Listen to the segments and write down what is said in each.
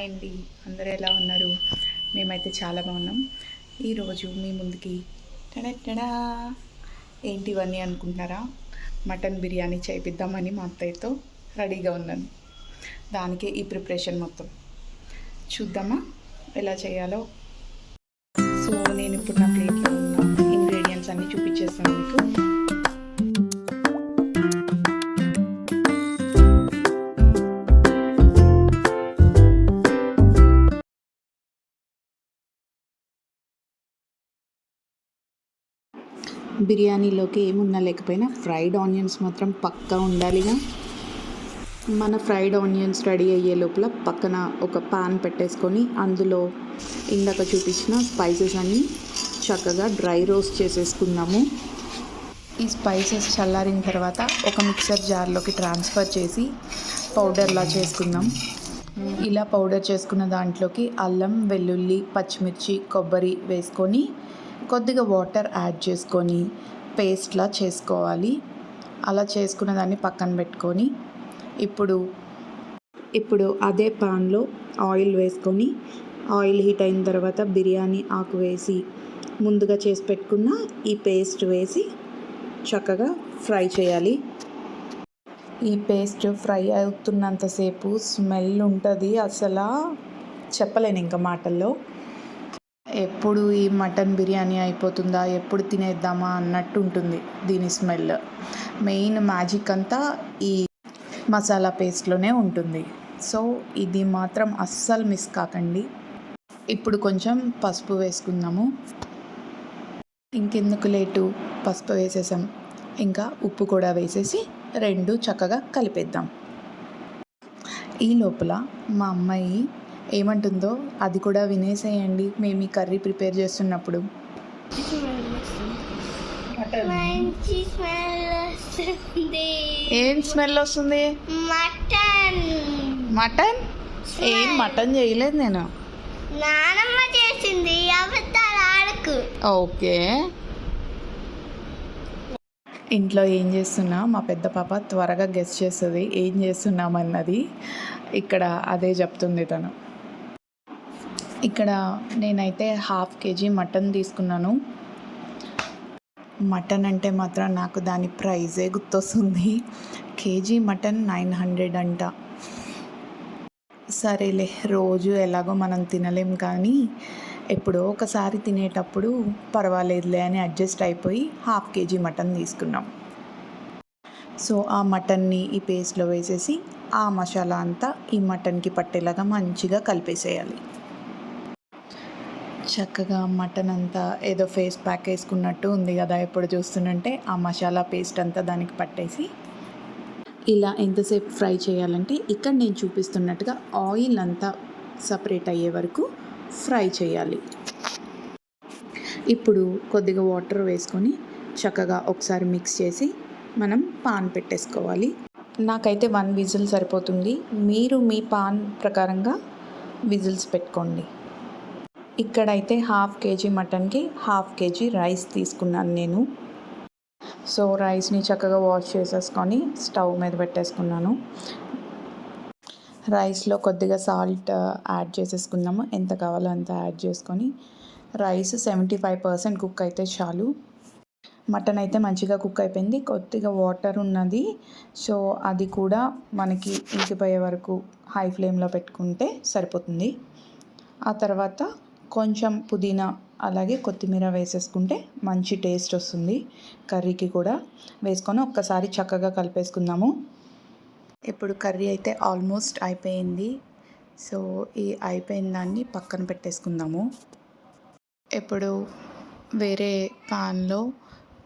Hi అండి. అందరూ ఎలా ఉన్నారు? మేమైతే చాలా బాగున్నాం. ఈరోజు మీ ముందుకి టడటడా ఏంటి ఇవన్నీ అనుకుంటున్నారా? మటన్ బిర్యానీ చేపిద్దామని మా అత్తయ్యతో రెడీగా ఉన్నాను. దానికే ఈ ప్రిపరేషన్ మొత్తం. చూద్దామా? ఎలా చేయాలో? బిర్యానీలోకి ఏమున్నా లేకపోయినా ఫ్రైడ్ ఆనియన్స్ మాత్రం పక్కా ఉండాలిగా. మన ఫ్రైడ్ ఆనియన్స్ రెడీ అయ్యే లోపల పక్కన ఒక పాన్ పెట్టేసుకొని అందులో ఇందాక చూపించిన స్పైసెస్ అన్నీ చక్కగా డ్రై రోస్ట్ చేసేసుకుందాము. ఈ స్పైసెస్ చల్లారిన తర్వాత ఒక మిక్సర్ జార్లోకి ట్రాన్స్ఫర్ చేసి పౌడర్లా చేసుకుందాం. ఇలా పౌడర్ చేసుకున్న దాంట్లోకి అల్లం వెల్లుల్లి పచ్చిమిర్చి కొబ్బరి వేసుకొని కొద్దిగా వాటర్ యాడ్ చేసుకొని పేస్ట్లా చేసుకోవాలి. అలా చేసుకున్న దాన్ని పక్కన పెట్టుకొని ఇప్పుడు ఇప్పుడు అదే పాన్లో ఆయిల్ వేసుకొని ఆయిల్ హీట్ అయిన తర్వాత బిర్యానీ ఆకు వేసి ముందుగా చేసి పెట్టుకున్న ఈ పేస్ట్ వేసి చక్కగా ఫ్రై చేయాలి. ఈ పేస్ట్ ఫ్రై అవుతున్నంతసేపు స్మెల్ ఉంటుంది. అసలు చెప్పలేను ఇంకా మాటల్లో. ఎప్పుడు ఈ మటన్ బిర్యానీ అయిపోతుందా ఎప్పుడు తినేద్దామా అన్నట్టు ఉంటుంది దీని స్మెల్. మెయిన్ మ్యాజిక్ అంతా ఈ మసాలా పేస్ట్లోనే ఉంటుంది. సో ఇది మాత్రం అస్సలు మిస్ కాకండి. ఇప్పుడు కొంచెం పసుపు వేసుకుందాము. ఇంకెందుకు లేటు? పసుపు వేసేసాం. ఇంకా ఉప్పు కూడా వేసేసి రెండు చక్కగా కలిపేద్దాం. ఈ లోపల మా అమ్మాయి ఏమంటుందో అది కూడా వినేసేయండి. మేము ఈ కర్రీ ప్రిపేర్ చేస్తున్నప్పుడు. ఏం స్మెల్ వస్తుంది? మటన్. మటన్? ఏం మటన్ చేయలేదు నేను. నానమ్మ చేసింది ఆడకు. ఓకే. ఇంట్లో ఏం చేస్తున్నా? మా పెద్ద పాప త్వరగా గెస్ట్ చేస్తుంది. ఏం చేస్తున్నామన్నది ఇక్కడ అదే చెప్తుంది తను. ఇక్కడ నేనైతే హాఫ్ కేజీ మటన్ తీసుకున్నాను. మటన్ అంటే మాత్రం నాకు దాని ప్రైజే గుర్తొస్తుంది. కేజీ మటన్ నైన్ హండ్రెడ్ అంట. సరేలే రోజు ఎలాగో మనం తినలేం కానీ ఎప్పుడో ఒకసారి తినేటప్పుడు పర్వాలేదులే అని అడ్జస్ట్ అయిపోయి హాఫ్ కేజీ మటన్ తీసుకున్నాం. సో ఆ మటన్ని ఈ పేస్ట్లో వేసేసి ఆ మసాలా అంతా ఈ మటన్కి పట్టేలాగా మంచిగా కలిపేసేయాలి. చక్కగా మటన్ అంతా ఏదో ఫేస్ ప్యాక్ వేసుకున్నట్టు ఉంది కదా ఎప్పుడు చూస్తుంటే ఆ మసాలా పేస్ట్ అంతా దానికి పట్టేసి ఇలా ఎంతసేపు ఫ్రై చేయాలంటే ఇక్కడ నేను చూపిస్తున్నట్టుగా ఆయిల్ అంతా సపరేట్ అయ్యే వరకు ఫ్రై చేయాలి. ఇప్పుడు కొద్దిగా వాటర్ వేసుకొని చక్కగా ఒకసారి మిక్స్ చేసి మనం పాన్ పెట్టేసుకోవాలి. నాకైతే వన్ విజిల్ సరిపోతుంది. మీరు మీ పాన్ ప్రకారంగా విజిల్స్ పెట్టుకోండి. ఇక్కడైతే హాఫ్ కేజీ మటన్కి హాఫ్ కేజీ రైస్ తీసుకున్నాను నేను. సో రైస్ని చక్కగా వాష్ చేసేసుకొని స్టవ్ మీద పెట్టేసుకున్నాను. రైస్లో కొద్దిగా సాల్ట్ uh, యాడ్ చేసేసుకున్నాము ఎంత కావాలో అంత యాడ్ చేసుకొని rice seventy five percent cook అయితే చాలు. మటన్ అయితే మంచిగా కుక్ అయిపోయింది. కొద్దిగా వాటర్ ఉన్నది. సో అది కూడా మనకి ఇంకిపోయే వరకు హై ఫ్లేమ్లో పెట్టుకుంటే సరిపోతుంది. ఆ తర్వాత కొంచెం పుదీనా అలాగే కొత్తిమీర వేసేసుకుంటే మంచి టేస్ట్ వస్తుంది. కర్రీకి కూడా వేసుకొని ఒక్కసారి చక్కగా కలిపేసుకుందాము. ఇప్పుడు కర్రీ అయితే ఆల్మోస్ట్ అయిపోయింది. సో ఈ అయిపోయిన దాన్ని పక్కన పెట్టేసుకుందాము. ఇప్పుడు వేరే పాన్లో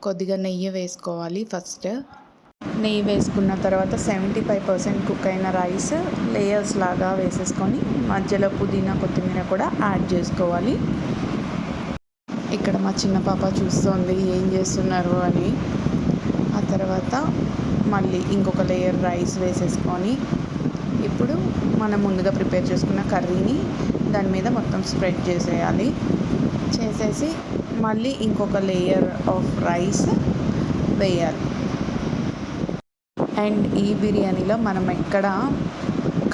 కొద్దిగా నెయ్యి వేసుకోవాలి ఫస్ట్. నెయ్యి వేసుకున్న తర్వాత సెవెంటీ ఫైవ్ పర్సెంట్ కుక్ అయిన రైస్ లేయర్స్ లాగా వేసేసుకొని మధ్యలో పుదీనా కొత్తిమీర కూడా యాడ్ చేసుకోవాలి. ఇక్కడ మా చిన్న పాప చూస్తుంది ఏం చేస్తున్నారు అని. ఆ తర్వాత మళ్ళీ ఇంకొక లేయర్ రైస్ వేసేసుకొని ఇప్పుడు మనం ముందుగా ప్రిపేర్ చేసుకున్న కర్రీని దాని మీద మొత్తం స్ప్రెడ్ చేసేయాలి. చేసేసి మళ్ళీ ఇంకొక లేయర్ ఆఫ్ రైస్ వేయాలి. అండ్ ఈ బిర్యానీలో మనం ఎక్కడ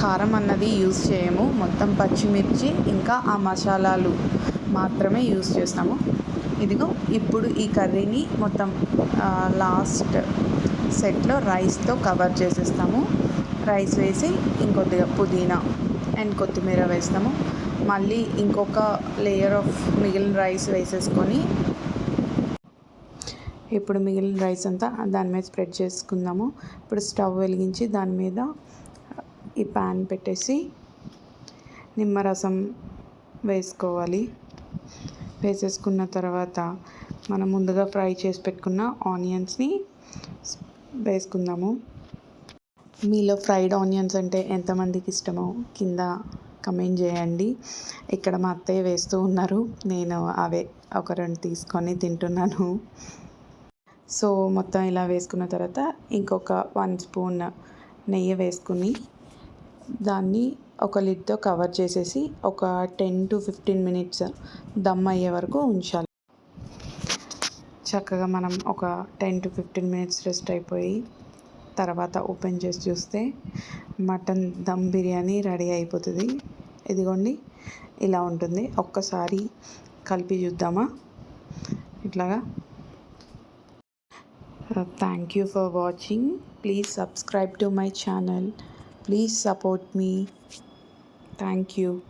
కారం అన్నది యూస్ చేయము. మొత్తం పచ్చిమిర్చి ఇంకా ఆ మసాలాలు మాత్రమే యూజ్ చేస్తాము. ఇదిగో ఇప్పుడు ఈ కర్రీని మొత్తం లాస్ట్ సెట్లో రైస్తో కవర్ చేసేస్తాము. రైస్ వేసి ఇంకొద్దిగా పుదీనా అండ్ కొత్తిమీర వేస్తాము. మళ్ళీ ఇంకొక లేయర్ ఆఫ్ మిగిలిన రైస్ వేసేసుకొని ఇప్పుడు మిగిలిన రైస్ అంతా దాని మీద స్ప్రెడ్ చేసుకుందాము. ఇప్పుడు స్టవ్ వెలిగించి దాని మీద ఈ ప్యాన్ పెట్టేసి నిమ్మరసం వేసుకోవాలి. వేసేసుకున్న తర్వాత మనం ముందుగా ఫ్రై చేసి పెట్టుకున్న ఆనియన్స్ని వేసుకుందాము. మీలో ఫ్రైడ్ ఆనియన్స్ అంటే ఎంతమందికి ఇష్టమో కింద కమెంట్ చేయండి. ఇక్కడ మా అత్తయ్య వేస్తూ ఉన్నారు. నేను అవే ఒక రెండు తీసుకొని తింటున్నాను. సో మొత్తం ఇలా వేసుకున్న తర్వాత ఇంకొక వన్ స్పూన్ నెయ్యి వేసుకుని దాన్ని ఒక లిడ్తో కవర్ చేసేసి ఒక ten to fifteen minutes dum అయ్యే వరకు ఉంచాలి. చక్కగా మనం ఒక ten to fifteen minutes rest అయిపోయి తర్వాత ఓపెన్ చేసి చూస్తే మటన్ దమ్ బిర్యానీ రెడీ అయిపోతుంది. ఇదిగోండి ఇలా ఉంటుంది. ఒక్కసారి కలిపి చూద్దామా? ఇట్లాగా. Uh, thank you for watching. Please subscribe to my channel. Please support me. Thank you.